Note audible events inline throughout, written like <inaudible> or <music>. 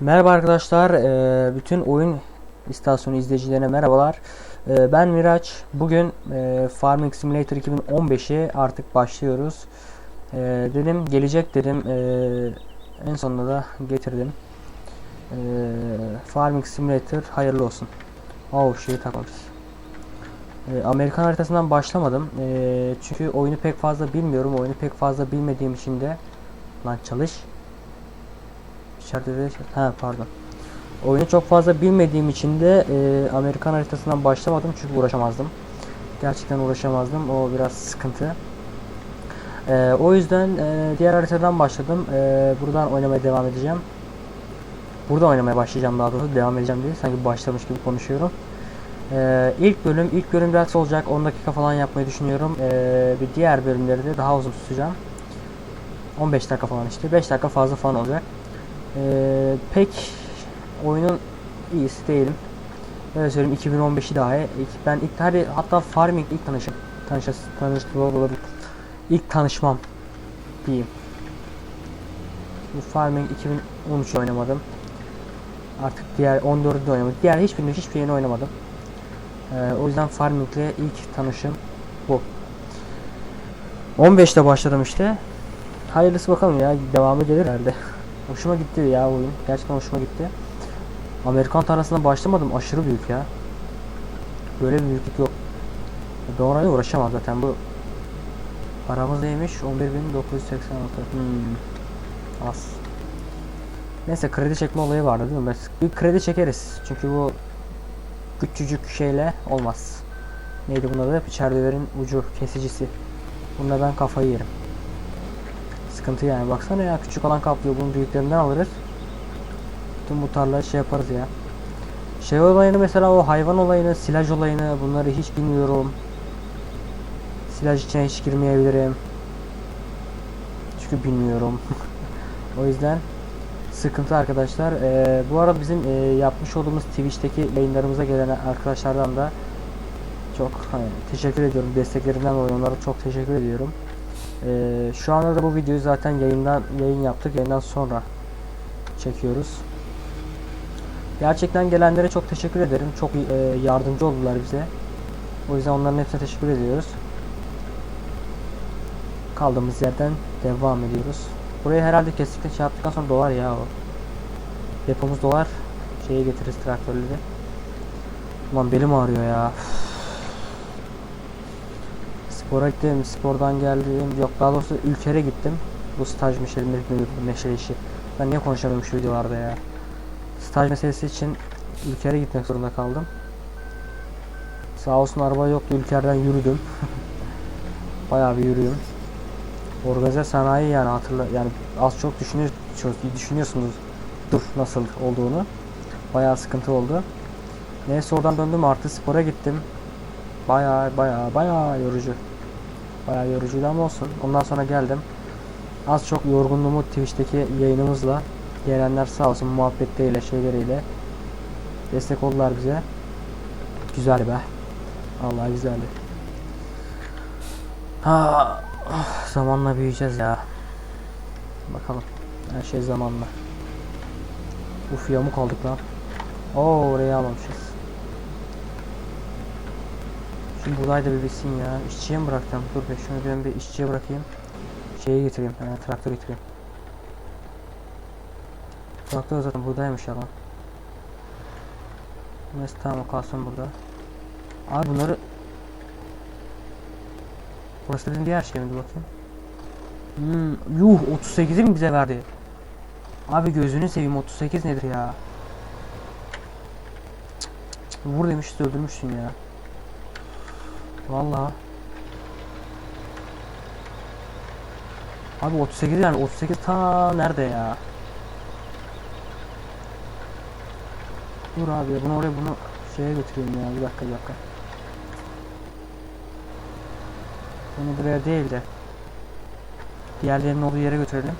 Merhaba arkadaşlar, bütün oyun istasyonu izleyicilerine merhabalar. Ben Miraç. Bugün Farming Simulator 2015'i artık başlıyoruz. Dedim gelecek dedim, en sonunda da getirdim. Farming Simulator hayırlı olsun. Oh şeyi takmamışız. Amerikan haritasından başlamadım. Çünkü oyunu pek fazla bilmiyorum. Oyunu pek fazla bilmediğim için de lan çalış. İçeride de ha pardon. Oyunu çok fazla bilmediğim için de e, Amerikan haritasından başlamadım çünkü uğraşamazdım. Gerçekten uğraşamazdım. O biraz sıkıntı. E, o yüzden e, diğer haritadan başladım. E, buradan oynamaya devam edeceğim. Burada oynamaya başlayacağım daha doğrusu. Devam edeceğim değil. Sanki başlamış gibi konuşuyorum. E, ilk bölüm, ilk bölüm biraz olacak. 10 dakika falan yapmayı düşünüyorum. E, bir diğer bölümleri de daha uzun tutacağım. 15 dakika falan işte. 5 dakika fazla falan olacak. Ee, pek oyunun iyisi değilim. Öyle söyleyeyim 2015'i daha iyi. İlk- Ben ilk hadi hatta Farming ilk tanışım. Tanışas, tanıştığım olabilir. İlk tanışmam diyeyim. Bu Farming 2013 oynamadım. Artık diğer 14'ü de oynamadım. Diğer hiçbirini hiçbir yerini oynamadım. Ee, o yüzden Farming'le ilk tanışım bu. 15'te başladım işte. Hayırlısı bakalım ya devamı gelir herhalde. Hoşuma gitti ya oyun. Gerçekten hoşuma gitti. Amerikan tarlasına başlamadım. Aşırı büyük ya. Böyle bir büyüklük yok. Ben uğraşamam zaten bu. Paramız neymiş? 11.986. Hmm. Az. Neyse kredi çekme olayı vardı değil mi? Bir kredi çekeriz. Çünkü bu küçücük şeyle olmaz. Neydi bunun adı? Çerdeverin ucu kesicisi. Bunda ben kafayı yerim. Sıkıntı yani baksana ya küçük alan kaplıyor bunun büyüklerinden alırız. Tüm bu tarlayı şey yaparız ya. Şey olayını mesela o hayvan olayını, silaj olayını bunları hiç bilmiyorum. Silaj içine hiç girmeyebilirim. Çünkü bilmiyorum. <laughs> o yüzden sıkıntı arkadaşlar. Ee, bu arada bizim e, yapmış olduğumuz Twitch'teki yayınlarımıza gelen arkadaşlardan da çok hani, teşekkür ediyorum. Desteklerinden dolayı onlara çok teşekkür ediyorum. Ee, şu anda da bu videoyu zaten yayından yayın yaptık. Yayından sonra çekiyoruz. Gerçekten gelenlere çok teşekkür ederim. Çok e, yardımcı oldular bize. O yüzden onların hepsine teşekkür ediyoruz. Kaldığımız yerden devam ediyoruz. Burayı herhalde kesinlikle şey yaptıktan sonra dolar ya o. Depomuz dolar. Şeye getiririz traktörleri. Ulan belim ağrıyor ya. Spora gittim, spordan geldim. Yok daha doğrusu ülkere gittim. Bu staj meşeli, meşeli işi. Ben niye konuşamıyorum şu videolarda ya. Staj meselesi için ülkere gitmek zorunda kaldım. Sağ olsun araba yoktu, ülkerden yürüdüm. <laughs> Bayağı bir yürüyorum. Organize sanayi yani hatırla yani az çok düşünüyor, çok düşünüyorsunuz dur nasıl olduğunu. Bayağı sıkıntı oldu. Neyse oradan döndüm artı spora gittim. Bayağı bayağı bayağı yorucu. Bayağı yorucuydu ama olsun. Ondan sonra geldim. Az çok yorgunluğumu Twitch'teki yayınımızla gelenler sağ olsun muhabbetleriyle şeyleriyle destek oldular bize. Güzel be. Allah güzeldi. Ha, ah, zamanla büyüyeceğiz ya. Bakalım. Her şey zamanla. Uf yamuk aldık lan. Oo oraya almamışız. Şu buğday da bir bitsin ya. İşçiye mi bıraktım? Dur be şunu ben bir işçiye bırakayım. Şeyi getireyim. Yani traktör getireyim. Traktör zaten buğdaymış ya lan. Neyse tamam kalsın burada. Abi bunları Burası dediğin diğer şey mi? Dur bakayım. Hmm, yuh 38'i mi bize verdi? Abi gözünü seveyim 38 nedir ya? Vur demişti öldürmüşsün ya. Vallahi. Abi 38 yani 38 ta nerede ya? Dur abi bunu oraya bunu şeye götüreyim ya bir dakika bir dakika. Bunu buraya değil de diğerlerinin olduğu yere götürelim.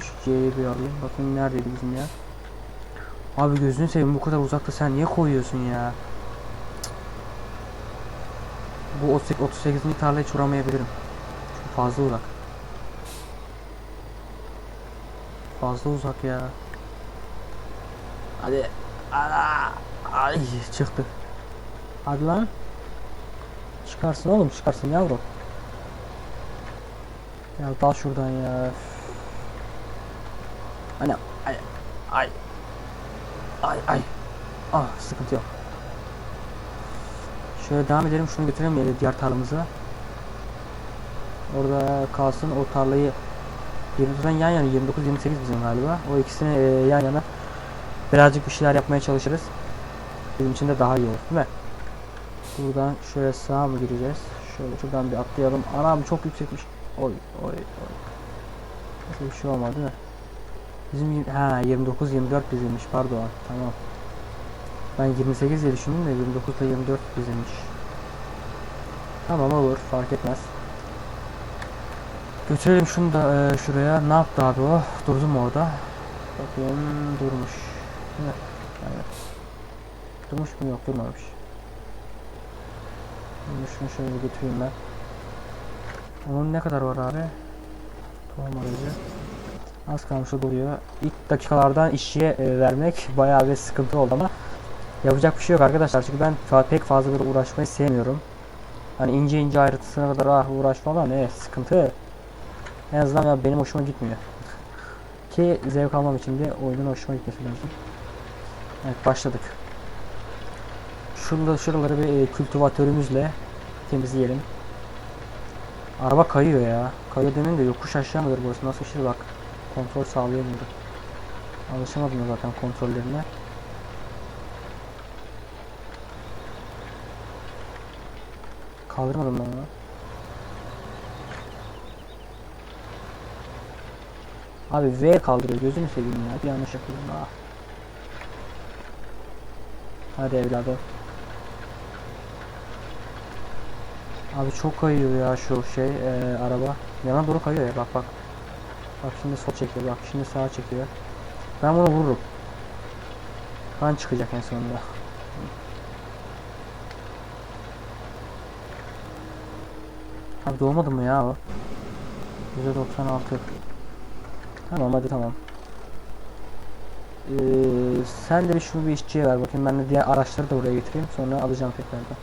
Şu C'yi bir alayım. Bakayım neredeydi bizim ya. Abi gözünü seveyim bu kadar uzakta sen niye koyuyorsun ya? Bu 38. tarlayı çuramayabilirim. Çünkü fazla uzak. fazla uzak ya. Hadi. Ana. Ay çıktı. Hadi lan. Çıkarsın oğlum çıkarsın yavrum. Ya dal şuradan ya. Ana. Ay. Ay. Ay ay. Ah sıkıntı yok. Şöyle devam edelim şunu götürelim yere diğer tarlamıza. Orada kalsın o tarlayı 29'dan yan yana 29-28 bizim galiba. O ikisini e, yan yana birazcık bir şeyler yapmaya çalışırız. Bizim için de daha iyi olur değil mi? Buradan şöyle sağa mı gireceğiz? Şöyle şuradan bir atlayalım. Anam çok yüksekmiş. Oy oy oy. Nasıl bir şey olmadı değil mi? Bizim ha 29 24 bizimmiş pardon. Tamam. Ben 28 diye düşündüm de 29 ile 24 bizimmiş. Tamam olur fark etmez. Götürelim şunu da e, şuraya. Ne yaptı abi o? Durdu mu orada? Bakayım durmuş. Evet. Durmuş mu? Yok durmamış. Şimdi şunu şöyle götüreyim ben. Onun ne kadar var abi? Tohum aracı. Az kalmış o doluyor. İlk dakikalardan işçiye e, vermek bayağı bir sıkıntı oldu ama yapacak bir şey yok arkadaşlar. Çünkü ben pek fazla böyle uğraşmayı sevmiyorum. Hani ince ince ayrıntısına kadar ah uğraş falan ne sıkıntı. En azından ya benim hoşuma gitmiyor. Ki zevk almam için de oyunun hoşuma gitmesi lazım. Evet başladık. Şurada şuraları bir e, kültivatörümüzle temizleyelim. Araba kayıyor ya. Kayıyor demin de yokuş aşağı mıdır burası? Nasıl şey bak. Kontrol sağlayamıyorum. Alışamadım zaten kontrollerine. Kaldırmadım ben onu. Abi V kaldırıyor gözünü seveyim ya bir yanlış yapıyorum ah. Hadi evladım. Abi çok kayıyor ya şu şey e, araba. Yana doğru kayıyor ya bak bak. Bak şimdi sol çekiyor bak şimdi sağa çekiyor. Ben bunu vururum. Kan çıkacak en sonunda. Abi doğmadı mı ya o? %96 Tamam hadi tamam. Ee, sen de bir şunu bir işçiye ver bakayım ben de diğer araçları da buraya getireyim sonra alacağım tekrardan.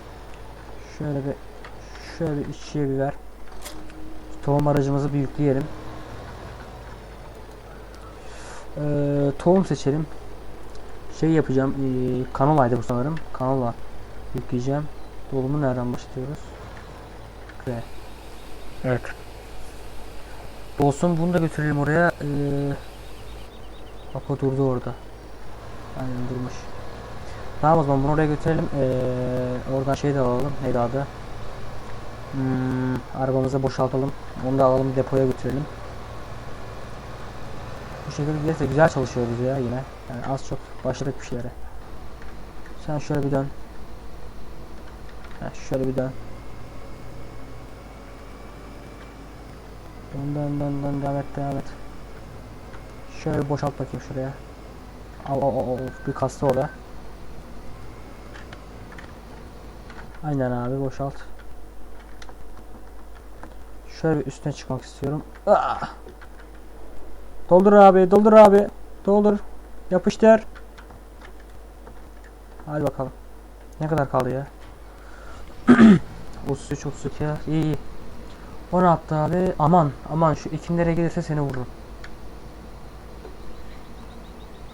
Şöyle bir şöyle bir işçiye bir ver. Tohum aracımızı bir yükleyelim. Ee, tohum seçelim. Şey yapacağım. Ee, kanolaydı bu sanırım. Kanola yükleyeceğim. Dolumu nereden başlıyoruz? Okay. Evet. Olsun bunu da götürelim oraya. Ee, bak o durdu orada. Aynen durmuş. Tamam o zaman bunu oraya götürelim. Ee, oradan şey de alalım. Neydi adı? Hmm, arabamıza boşaltalım. Onu da alalım depoya götürelim. Bu şekilde giderse güzel çalışıyoruz ya yine. Yani az çok başladık bir şeylere. Sen şöyle bir dön. Heh, şöyle bir dön. Dön dön dön dön devam et. Şöyle boşalt bakayım şuraya. Al al al bir kastı orada. Aynen abi boşalt. Şöyle bir üstüne çıkmak istiyorum. Ah! Doldur abi doldur abi. Doldur. Yapıştır. Hadi bakalım. Ne kadar kaldı ya? 33 32 ya. İyi iyi. O ne yaptı abi? Aman aman şu ikinlere gelirse seni vururum.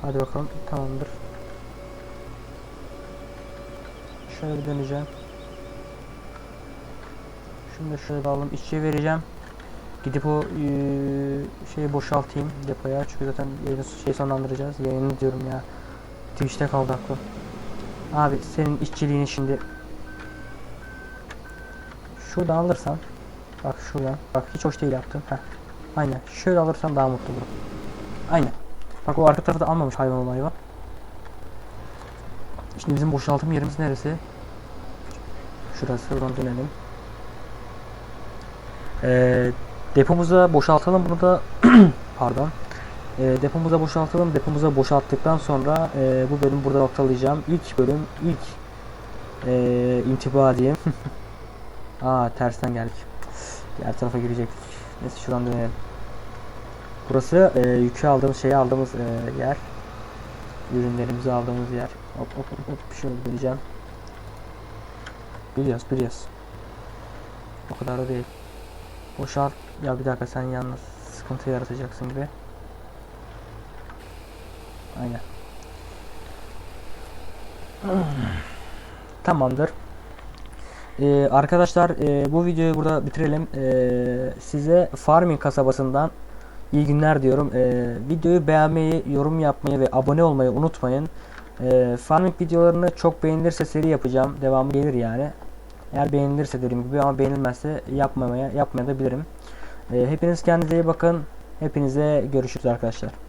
Hadi bakalım tamamdır. Şöyle bir döneceğim. Şunu da şöyle bir alalım. İşçiye vereceğim. Gidip o eee, şeyi boşaltayım depoya. Çünkü zaten yayını şey sonlandıracağız. Yayını diyorum ya. Twitch'te kaldı aklım. Abi senin işçiliğini şimdi şuradan alırsan Bak şuradan. Bak hiç hoş değil yaptın. Heh. Aynen. Şöyle alırsan daha mutlu olurum. Aynen. Bak o arka tarafı da almamış hayvan olan hayvan. Şimdi bizim boşaltım yerimiz neresi? Şurası. Buradan dönelim. Ee, depomuza boşaltalım bunu da <clears throat> pardon. Ee, depomuza boşaltalım. Depomuza boşalttıktan sonra e, bu bölüm burada noktalayacağım. İlk bölüm ilk e, intiba diyeyim. <laughs> Aa tersten geldik. Diğer tarafa girecektik. Neyse şuradan dönelim. Burası e, yükü aldığımız şeyi aldığımız e, yer. Ürünlerimizi aldığımız yer. Hop hop hop hop şöyle bileceğim. Biliyoruz biliyoruz. O kadar da değil. Boşalt. Ya bir dakika sen yalnız sıkıntı yaratacaksın gibi. Aynen. <clears throat> Tamamdır. Ee, arkadaşlar e, bu videoyu burada bitirelim. Ee, size Farming kasabasından iyi günler diyorum. Ee, videoyu beğenmeyi, yorum yapmayı ve abone olmayı unutmayın. Ee, farming videolarını çok beğenilirse seri yapacağım. Devamı gelir yani. Eğer beğenilirse dediğim gibi ama beğenilmezse yapmamaya yapmaya da bilirim. Ee, hepiniz kendinize iyi bakın. Hepinize görüşürüz arkadaşlar.